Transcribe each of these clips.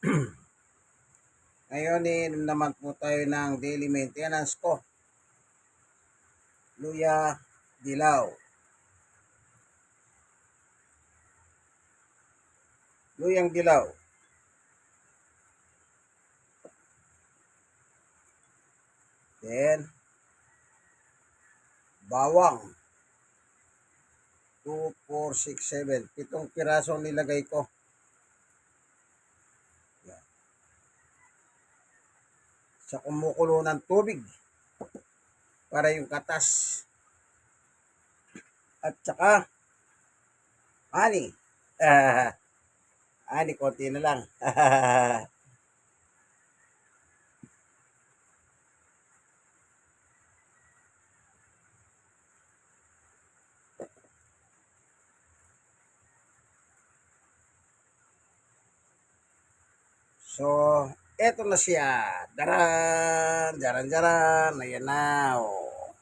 Ngayon, iinom naman po tayo ng daily maintenance ko. Luya Dilaw. Luyang Dilaw. Then, bawang. 2, 4, 6, 7. Pitong piraso ang nilagay ko. Sa kumukulo ng tubig. Para yung katas. At saka, ani. Ah, ani, konti na lang. So, eto na siya. Daran, daran, daran. Ayan na. Oh.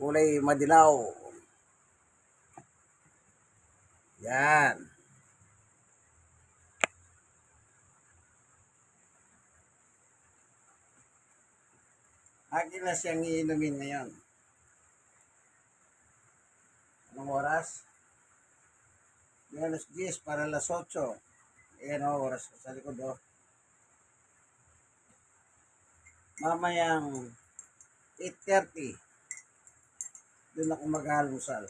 Kulay madilaw. Yan. Akin na siyang iinumin ngayon. Anong oras? Menos 10 para las 8. Ayan o, oras sa likod o. Mamayang 8.30. Doon ako mag-almusal.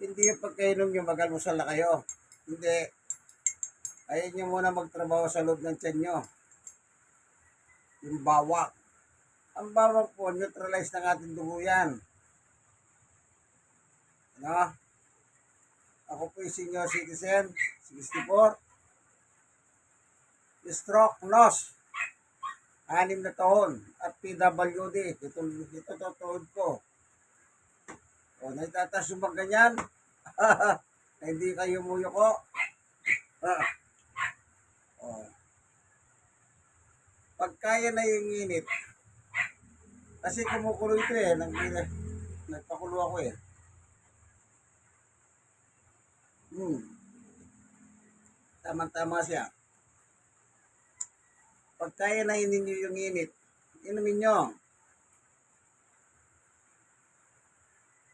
Hindi yung pagkainom yung mag-almusal na kayo. Hindi. Ayaw nyo muna magtrabaho sa loob ng tiyan nyo. Yung bawak. Ang bawak po, neutralize ng ating dugo yan. Ano? Ako po yung senior citizen, 64. Stroke loss. Anim na taon. At PWD. Ito, ito tutuod ko. O, naitatas yung mga ganyan. hindi kayo muyo ko. Ah. O. Pag kaya na yung init, kasi kumukulo ito eh. Nag, nagpakulo ako eh. Hmm. Tama-tama siya. Pag kaya na ninyo yung init, inumin nyo.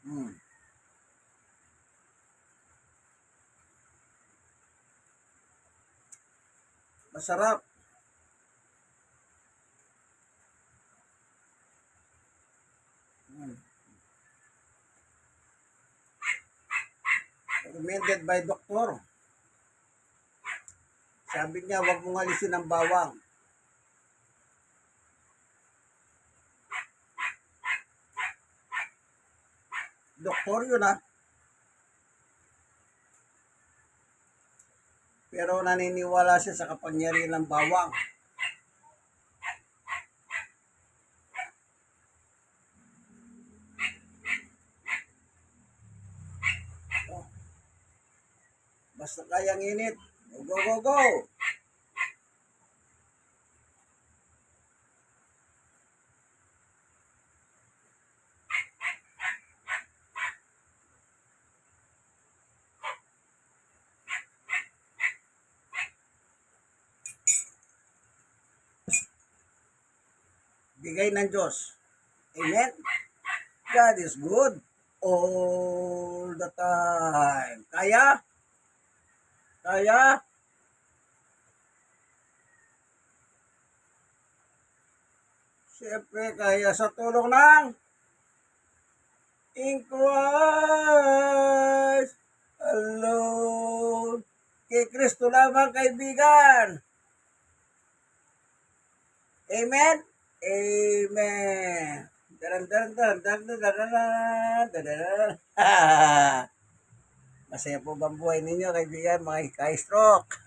Hmm. Masarap. Hmm. recommended by doktor. Sabi niya, wag mong alisin ang bawang. Doktor yun ah. Pero naniniwala siya sa kapangyarihan ng bawang. Oh. Basta kayang init. Go, go, go, Bigay ng Diyos. Amen? God is good all the time. Kaya? Kaya? Siyempre, kaya sa tulong ng in Christ alone. Kay Kristo lamang kaibigan. Amen? Amen. Daran daran daran daran daran daran daran. Masaya po ba ang buhay ninyo, kaibigan, mga hikay stroke?